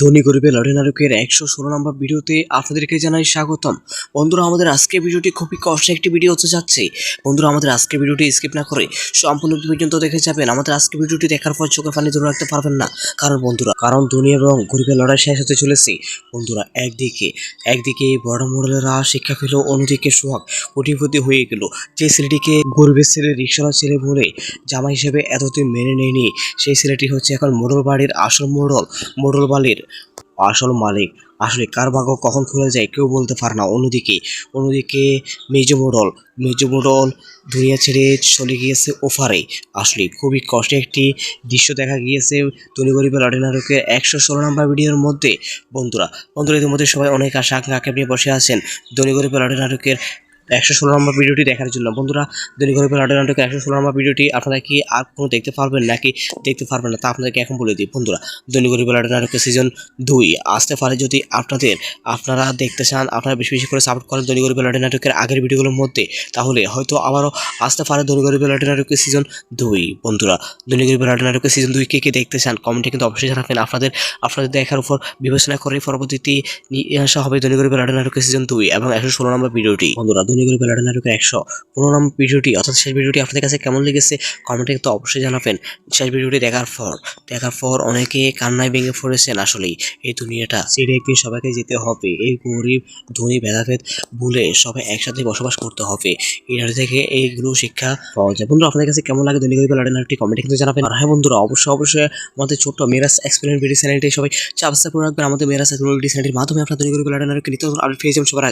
ধনী গরিবের লড়াই নাটকের একশো ষোলো নম্বর ভিডিওতে আপনাদেরকে জানাই স্বাগতম। বন্ধুরা, আমাদের আজকের ভিডিওটি খুবই কষ্ট একটি ভিডিও হতে যাচ্ছে। বন্ধুরা, আমাদের আজকের ভিডিওটি স্কিপ না করে সম্পূর্ণ পর্যন্ত দেখে যাবেন। আমাদের আজকের ভিডিওটি দেখার পর চোখে পানি ধরে রাখতে পারবেন না। কারণ বন্ধুরা, কারণ ধনী এবং গরিবের লড়াই শেষ হতে চলেছে। বন্ধুরা, একদিকে একদিকে বড় মডেলেরা শিক্ষা পেল, অন্যদিকে সোহাগ কোটিপতি হয়ে গেল। যে ছেলেটিকে গরিবের ছেলে রিক্সাওয়ালা ছেলে বলে জামা হিসেবে এতদিন মেনে নেয়নি, সেই ছেলেটি হচ্ছে এখন মোড়ল বাড়ির আসল মোড়ল মোড়ল বাড়ির আসল মালিক। আসলে কার ভাগ্য কখন খুলে যায় কেউ বলতে পারে না। অন্যদিকে অন্যদিকে মেজো মোড়ল মেজো মোড়ল দুনিয়া ছেড়ে চলে গিয়েছে ওফারে। আসলে খুবই কষ্টে একটি দৃশ্য দেখা গিয়েছে ধনী গরিবের লড়াই একশো ষোলো নম্বর ভিডিওর মধ্যে। বন্ধুরা বন্ধুরা, ইতিমধ্যে সবাই অনেক আশা, আকাঙ্ক্ষা নিয়ে বসে আছেন ধনী গরিবের লড়াই নাটকের একশো ষোলো নম্বর ভিডিওটি দেখার জন্য। বন্ধুরা ধনী গরিবের লড়াই নাটকের একশো ষোলো নম্বর ভিডিওটি আপনারা কি আর কোনো দেখতে পারবেন নাকি দেখতে পারবেন না তা আপনাদেরকে এখন বলে দিই। বন্ধুরা ধনী গরিবের লড়াই নাটকের সিজন দুই আসতে পারে যদি আপনাদের, আপনারা দেখতে চান, আপনারা বেশি বেশি করে সাপোর্ট করেন গরিবের লড়াই নাটকের আগের ভিডিওগুলোর মধ্যে, তাহলে হয়তো আবারও আসতে পারে ধনী গরিবের লড়াই নাটকের সিজন দুই। বন্ধুরা ধনী গরিবের লড়াই নাটকের সিজন দুই কে কে দেখতে চান কমেন্টে কিন্তু অবশ্যই জানাবেন। আপনাদের আপনাদের দেখার উপর বিবেচনা করে পরবর্তীতে নিয়ে আসা হবে গরিবের লড়াই নাটকের সিজন দুই এবং একশো ষোলো নম্বর ভিডিওটি। বন্ধুরা গরিবের লড়াই নাটকের একশো পনেরো ভিডিওটি, অর্থাৎ শেষ ভিডিওটি আপনাদের কাছে কেমন লেগেছে কমেন্টে কিন্তু অবশ্যই জানাবেন। শেষ ভিডিওটি দেখার পর দেখার পর অনেকে কান্নায় ভেঙে পড়েছেন আসলেই। এই দুনিয়াটা ছেড়ে একদিন সবাইকে যেতে হবে, এই গরিব, ধনী, ভেদাভেদ ভুলে সবাই একসাথে বসবাস করতে হবে। এটা থেকে এইগুলো শিক্ষা পাওয়া যায়। বন্ধুরা, আপনাদের কাছে কেমন লাগে ধনী গরিবের লড়াই নাটকটি কমেন্টে কিন্তু জানাবেন। আর হ্যাঁ বন্ধুরা, অবশ্যই অবশ্যই আমাদের ছোট্ট মেরাস এক্সপ্লেন ভিডিও চ্যানেলটি সবাই সাবস্ক্রাইব করে রাখবেন। আমাদের মেরাজ এক্সপ্লেন ভিডিও চ্যানেলটির মাধ্যমে আপনার ধনী গরিবের লড়াই নাটককে নিত্য আপডেট পেয়ে যাবেন সবার আগে।